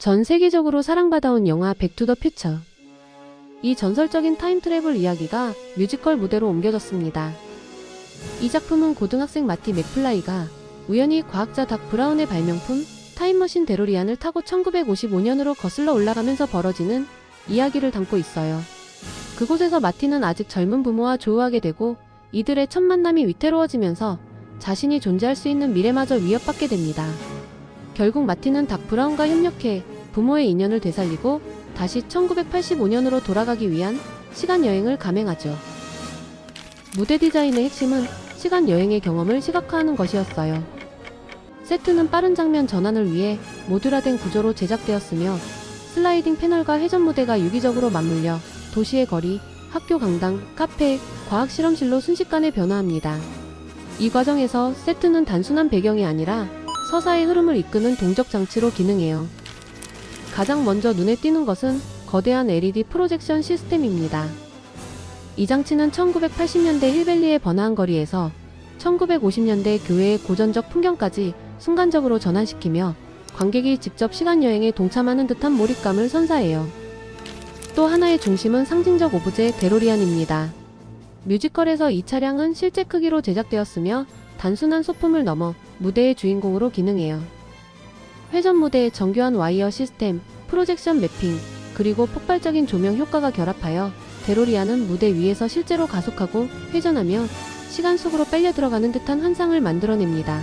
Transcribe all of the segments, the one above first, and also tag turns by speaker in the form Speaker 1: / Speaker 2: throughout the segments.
Speaker 1: 전 세계적으로 사랑받아온 영화 백투더 퓨처. 이 전설적인 타임트래블 이야기가 뮤지컬 무대로 옮겨졌습니다. 이 작품은 고등학생 마티 맥플라이가 우연히 과학자 닥 브라운의 발명품 타임머신 데로리안을 타고 1955년으로 거슬러 올라가면서 벌어지는 이야기를 담고 있어요. 그곳에서 마티는 아직 젊은 부모와 조우하게 되고 이들의 첫 만남이 위태로워지면서 자신이 존재할 수 있는 미래마저 위협받게 됩니다. 결국 마티는 닥 브라운과 협력해 부모의 인연을 되살리고 다시 1985년으로 돌아가기 위한 시간 여행을 감행하죠. 무대 디자인의 핵심은 시간 여행의 경험을 시각화하는 것이었어요. 세트는 빠른 장면 전환을 위해 모듈화된 구조로 제작되었으며 슬라이딩 패널과 회전 무대가 유기적으로 맞물려 도시의 거리, 학교 강당, 카페, 과학 실험실로 순식간에 변화합니다. 이 과정에서 세트는 단순한 배경이 아니라 서사의 흐름을 이끄는 동적 장치로 기능해요. 가장 먼저 눈에 띄는 것은 거대한 LED 프로젝션 시스템입니다. 이 장치는 1980년대 힐밸리의 번화한 거리에서 1950년대 교회의 고전적 풍경까지 순간적으로 전환시키며 관객이 직접 시간 여행에 동참하는 듯한 몰입감을 선사해요. 또 하나의 중심은 상징적 오브제 데로리안입니다. 뮤지컬에서 이 차량은 실제 크기로 제작되었으며 단순한 소품을 넘어 무대의 주인공으로 기능해요. 회전 무대의 정교한 와이어 시스템, 프로젝션 매핑, 그리고 폭발적인 조명 효과가 결합하여 데로리안은 무대 위에서 실제로 가속하고 회전하며 시간 속으로 빨려 들어가는 듯한 환상을 만들어냅니다.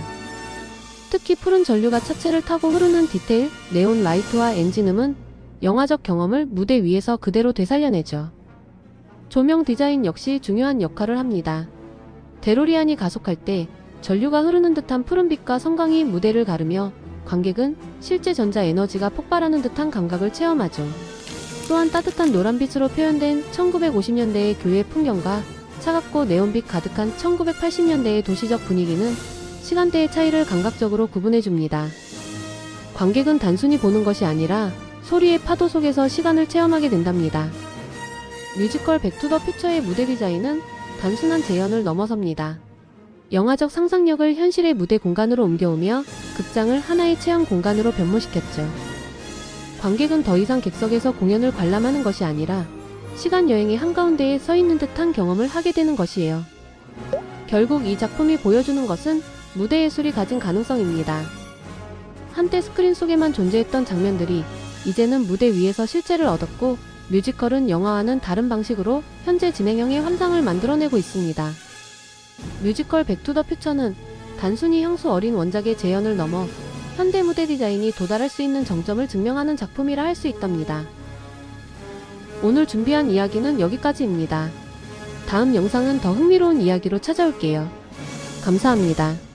Speaker 1: 특히 푸른 전류가 차체를 타고 흐르는 디테일, 네온 라이트와 엔진음은 영화적 경험을 무대 위에서 그대로 되살려내죠. 조명 디자인 역시 중요한 역할을 합니다. 데로리안이 가속할 때 전류가 흐르는 듯한 푸른빛과 성광이 무대를 가르며 관객은 실제 전자 에너지가 폭발하는 듯한 감각을 체험하죠. 또한 따뜻한 노란빛으로 표현된 1950년대의 교회 풍경과 차갑고 네온빛 가득한 1980년대의 도시적 분위기는 시간대의 차이를 감각적으로 구분해줍니다. 관객은 단순히 보는 것이 아니라 소리의 파도 속에서 시간을 체험하게 된답니다. 뮤지컬 백투더 퓨처의 무대 디자인은 단순한 재현을 넘어섭니다. 영화적 상상력을 현실의 무대 공간으로 옮겨오며 극장을 하나의 체험 공간으로 변모시켰죠. 관객은 더 이상 객석에서 공연을 관람하는 것이 아니라 시간 여행의 한가운데에 서 있는 듯한 경험을 하게 되는 것이에요. 결국 이 작품이 보여주는 것은 무대 예술이 가진 가능성입니다. 한때 스크린 속에만 존재했던 장면들이 이제는 무대 위에서 실체를 얻었고 뮤지컬은 영화와는 다른 방식으로 현재 진행형의 환상을 만들어내고 있습니다. 뮤지컬 백투더 퓨처는 단순히 향수 어린 원작의 재현을 넘어 현대 무대 디자인이 도달할 수 있는 정점을 증명하는 작품이라 할 수 있답니다. 오늘 준비한 이야기는 여기까지입니다. 다음 영상은 더 흥미로운 이야기로 찾아올게요. 감사합니다.